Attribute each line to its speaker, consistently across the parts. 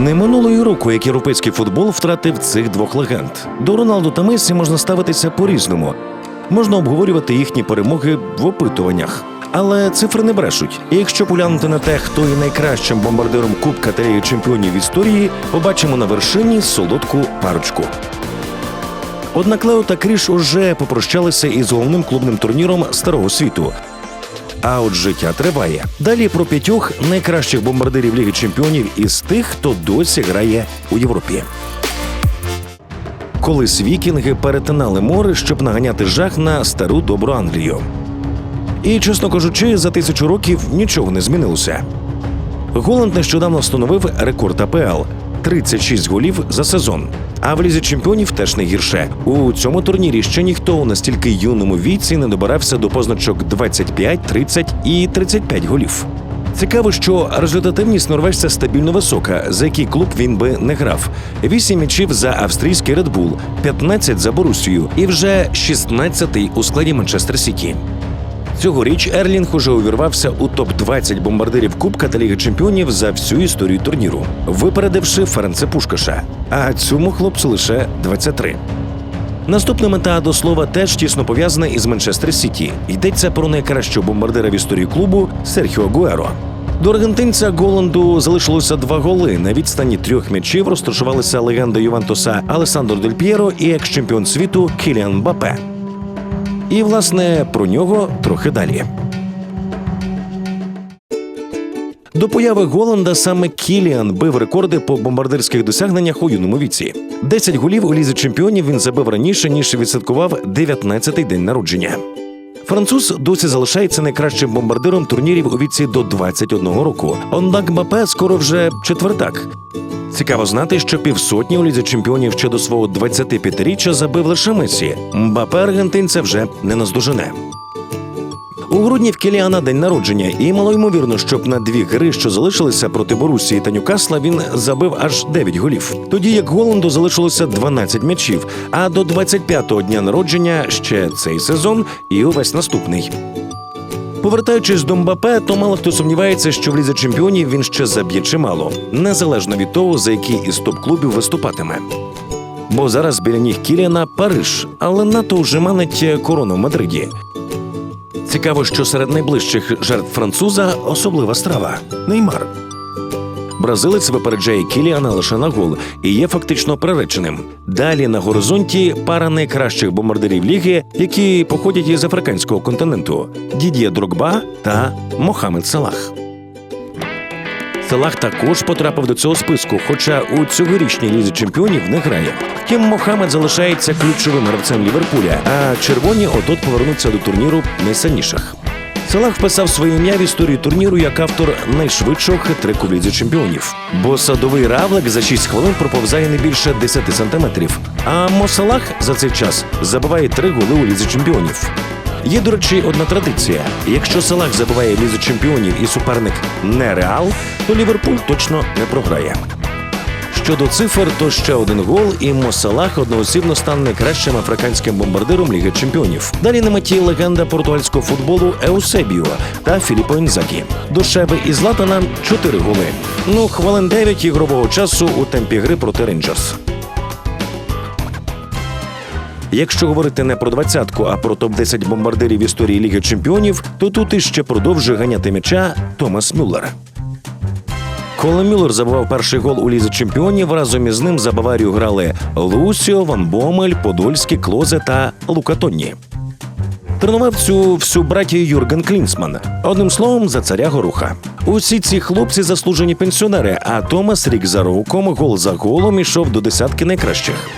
Speaker 1: Не минулої року, як європейський футбол втратив цих двох легенд. До Роналду та Месі можна ставитися по-різному. Можна обговорювати їхні перемоги в опитуваннях. Але цифри не брешуть. І якщо поглянути на те, хто є найкращим бомбардиром Кубка та Ліги чемпіонів історії, побачимо на вершині солодку парочку. Однак Лео та Кріш уже попрощалися із головним клубним турніром старого світу. А от життя триває. Далі про п'ятьох найкращих бомбардирів Ліги Чемпіонів із тих, хто досі грає у Європі. Колись вікінги перетинали море, щоб наганяти жах на стару добру Англію. І, чесно кажучи, за тисячу років нічого не змінилося. Голланд нещодавно встановив рекорд АПЛ 36 голів за сезон. А в лізі чемпіонів теж не гірше. У цьому турнірі ще ніхто у настільки юному віці не добирався до позначок 25, 30 і 35 голів. Цікаво, що результативність норвежця стабільно висока, за який клуб він би не грав. Вісім м'ячів за австрійський Red Bull, 15 за Борусію і вже 16-й у складі Манчестер Сіті. Цьогоріч Ерлінг уже увірвався у топ 20 бомбардирів Кубка та Ліги Чемпіонів за всю історію турніру, випередивши Ференце Пушкаша. А цьому хлопцю лише 23. Наступна мета до слова теж тісно пов'язана із Манчестер Сіті. Йдеться про найкращого бомбардира в історії клубу Серхіо Гуеро. До аргентинця Голланду залишилося два голи. На відстані трьох м'ячів розташувалися легенда Ювентуса Алесандро Дель П'єро і екс-чемпіон світу Кіліан Бапе. І, власне, про нього трохи далі. До появи Голланда саме Кіліан бив рекорди по бомбардирських досягненнях у юному віці. 10 голів у лізі чемпіонів він забив раніше, ніж відсвяткував 19-й день народження. Француз досі залишається найкращим бомбардиром турнірів у віці до 21 року. Однак Мбапе скоро вже четвертак. Цікаво знати, що півсотні у лізі чемпіонів ще до свого 25-річчя забив лише Месі. Мбапе аргентинця вже не наздожене. У грудні в Кіліана день народження, і малоймовірно, щоб на дві гри, що залишилися проти Борусії та Ньюкасла, він забив аж 9 голів. Тоді як Голланду залишилося 12 м'ячів, а до 25-го дня народження ще цей сезон і увесь наступний. Повертаючись до Мбапе, то мало хто сумнівається, що в лізі чемпіонів він ще заб'є чимало, незалежно від того, за який із топ-клубів виступатиме. Бо зараз біля ніг Кіліана Париж, але НАТО вже манить корону в Мадриді. Цікаво, що серед найближчих жертв француза особлива страва Неймар. Бразилець випереджає Кіліана лише на гол і є фактично приреченим. Далі на горизонті пара найкращих бомбардирів ліги, які походять із африканського континенту: Дід'є Дрогба та Мохамед Салах. Салах також потрапив до цього списку, хоча у цьогорічній лізі чемпіонів не грає. Втім, Мохамед залишається ключовим гравцем Ліверпуля, а червоні отот повернуться до турніру найсильніших. Салах вписав своє ім'я в історію турніру як автор найшвидшого хитрику в лізі чемпіонів. Бо садовий равлик за 6 хвилин проповзає не більше 10 сантиметрів. А Мосалах за цей час забиває три голи у лізі чемпіонів. Є, до речі, одна традиція: якщо Салах забиває в лізі чемпіонів і суперник не реал, то Ліверпуль точно не програє. Щодо цифр, то ще один гол, і Мосалах одноосібно стане найкращим африканським бомбардиром Ліги Чемпіонів. Далі на меті легенда португальського футболу Еусебіо та Філіппо Інзакі. До Шеби і Златана чотири голи. Ну, хвилин 9 ігрового часу у темпі гри проти Рейнджерс. Якщо говорити не про двадцятку, а про топ 10 бомбардирів історії Ліги Чемпіонів, то тут іще продовжує ганяти м'яча Томас Мюллер. Коли Мюллер забивав перший гол у лізі чемпіонів, разом із ним за Баварію грали Лусіо, Ван Бомель, Подольський, Клозе та Лука Тонні. Тренував цю всю братію Юрген Клінсман. Одним словом, за царя горуха. Усі ці хлопці заслужені пенсіонери, а Томас рік за роком, гол за голом ішов до десятки найкращих.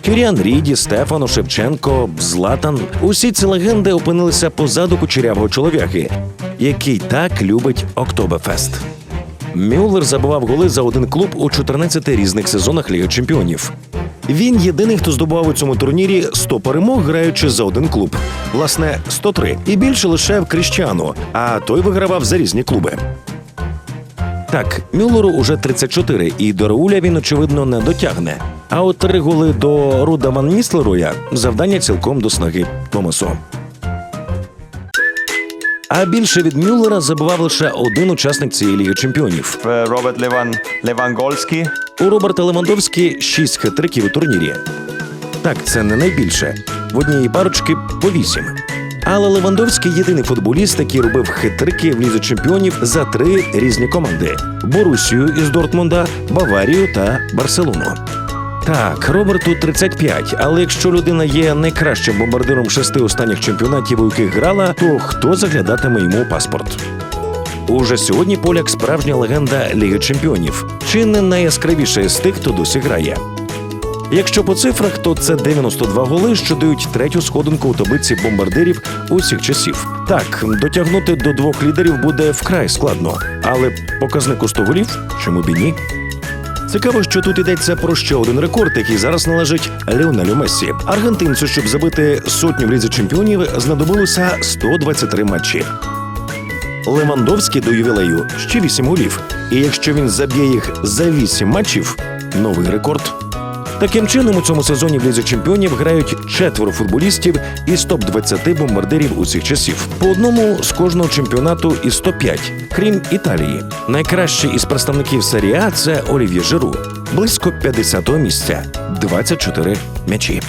Speaker 1: Кіріан Ріді, Стефано, Шевченко, Златан. Усі ці легенди опинилися позаду кучерявого чолов'яги, який так любить Октобефест. Мюллер забивав голи за один клуб у 14 різних сезонах Ліги Чемпіонів. Він єдиний, хто здобував у цьому турнірі 100 перемог, граючи за один клуб. Власне, 103. І більше лише в Кріщану, а той вигравав за різні клуби. Так, Мюллеру уже 34, і до Рауля він, очевидно, не дотягне. А от три голи до Руда Ван Ніслероя завдання цілком до снаги Томасу. А більше від Мюллера забивав лише один учасник цієї ліги чемпіонів.
Speaker 2: Е, Роберт Леван Левангольський.
Speaker 1: У Роберта Левандовські шість хитриків у турнірі. Так, це не найбільше. В однієї парочки по вісім. Але Левандовський єдиний футболіст, який робив хитрики в лізі чемпіонів за три різні команди: Борусію із Дортмунда, Баварію та Барселону. Так, Роберту 35, але якщо людина є найкращим бомбардиром шести останніх чемпіонатів, у яких грала, то хто заглядатиме йому паспорт? Уже сьогодні поляк справжня легенда Ліги Чемпіонів, чи не найяскравіша з тих, хто досі грає. Якщо по цифрах, то це 92 голи, що дають третю сходинку у таблиці бомбардирів усіх часів. Так, дотягнути до двох лідерів буде вкрай складно, але показник у 100 голів чому б і ні? Цікаво, що тут йдеться про ще один рекорд, який зараз належить Леонелю Мессі. Аргентинцю, щоб забити сотню в лізі чемпіонів, знадобилося 123 матчі. Левандовський до ювілею ще 8 голів. І якщо він заб'є їх за 8 матчів, новий рекорд. Таким чином, у цьому сезоні в лізі чемпіонів грають четверо футболістів із топ 20 бомбардирів усіх часів. По одному з кожного чемпіонату із 105, крім Італії. Найкращий із представників серії А – це Олів'є Жиру, близько 50-го місця, 24 м'ячі.